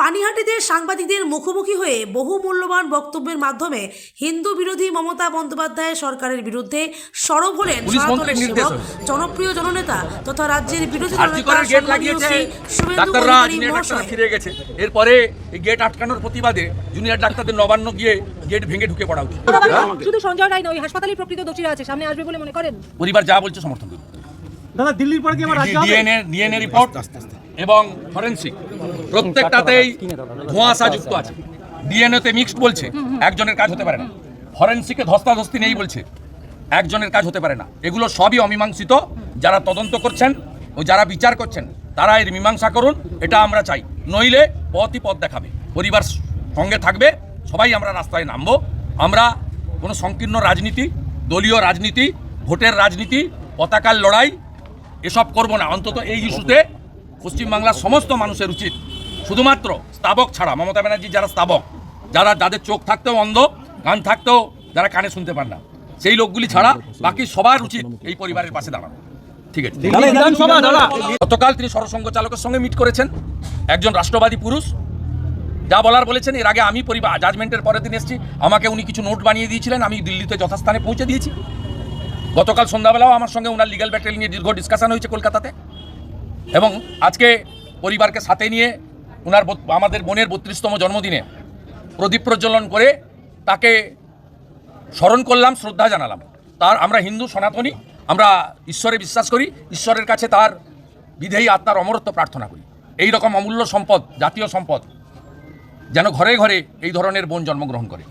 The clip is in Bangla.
পানিহাটিতে সাংবাদিকদের মুখোমুখি হয়ে বহু মূল্যবান বক্তব্যের মাধ্যমে হিন্দু বিরোধী মমতা বন্দ্যোপাধ্যায় সরকারের বিরুদ্ধে সরব হলেন সনাতনের সেবক জনপ্রিয় জননেতা তথা রাজ্যের বিরোধী আরজি দলনেতা সম্মানীয় শ্রী শুভেন্দু অধিকারী মহাশয়। ফিরে গেছে। এরপরে এই গেট আটকানোর প্রতিবাদে জুনিয়র ডাক্তারদের নবান্ন গিয়ে গেট ভেঙে ঢুকে পড়া উচিত। শুধু সঞ্জয় রায় নয় হাসপাতালের প্রকৃত দোষীরা আছে। সামনে আসবে বলে মনে করেন? পরিবার যা বলছে সমর্থন করবে দাদা দিল্লির পর কি আমার রাজ্য হবে? ডিএনএ ডিএনএ রিপোর্ট এবং ফরেনসিক। প্রত্যেকটাতেই ধোঁয়াশা যুক্ত আছে। ডিএনএতে মিক্সড বলছে, একজনের কাজ হতে পারে না। ফরেনসিকে ধস্তাধস্তি নেই বলছে, একজনের কাজ হতে পারে না। এগুলো সবই অমীমাংসিত। যারা তদন্ত করছেন ও যারা বিচার করছেন তারা এর মীমাংসা করুন, এটা আমরা চাই। নইলে পথই পথ দেখাবে। পরিবার সঙ্গে থাকবে, সবাই আমরা রাস্তায় নামবো। আমরা কোনো সংকীর্ণ রাজনীতি, দলীয় রাজনীতি, ভোটের রাজনীতি, পতাকার লড়াই, এসব করব না। অন্তত এই ইস্যুতে পশ্চিমবাংলার সমস্ত মানুষের উচিত। শুধুমাত্র স্তাবক ছাড়া মমতা ব্যানার্জি যারা স্তাবক যারা যাদের চোখ থাকতেও অন্ধ কান থাকতেও যারা কানে শুনতে পান না সেই লোকগুলি ছাড়া বাকি সবার উচিত এই পরিবারের পাশে দাঁড়ানো। ঠিক আছে। গতকাল তিনি সরসংঘ চালকের সঙ্গে মিট করেছেন। একজন রাষ্ট্রবাদী পুরুষ। যা বলার বলেছেন এর আগে আমি পরিবার জাজমেন্টের পরের দিন এসেছি। আমাকে উনি কিছু নোট বানিয়ে দিয়েছিলেন আমি দিল্লিতে যথাস্থানে পৌঁছে দিয়েছি। গতকাল সন্ধ্যাবেলাও আমার সঙ্গে ওনার লিগাল ব্যাটেল নিয়ে দীর্ঘ ডিসকাশন হয়েছে কলকাতাতে। এবং আজকে পরিবারকে সাথে নিয়ে ওনার আমাদের বোনের বত্রিশতম জন্মদিনে প্রদীপ প্রজ্বলন করে তাকে স্মরণ করলাম, শ্রদ্ধা জানালাম। তার আমরা হিন্দু, সনাতনী, আমরা ঈশ্বরে বিশ্বাস করি, ঈশ্বরের কাছে তার বিধেয়ী আত্মার অমরত্ব প্রার্থনা করি। এই রকম অমূল্য সম্পদ, জাতীয় সম্পদ যেন ঘরে ঘরে এই ধরনের বোন জন্মগ্রহণ করে।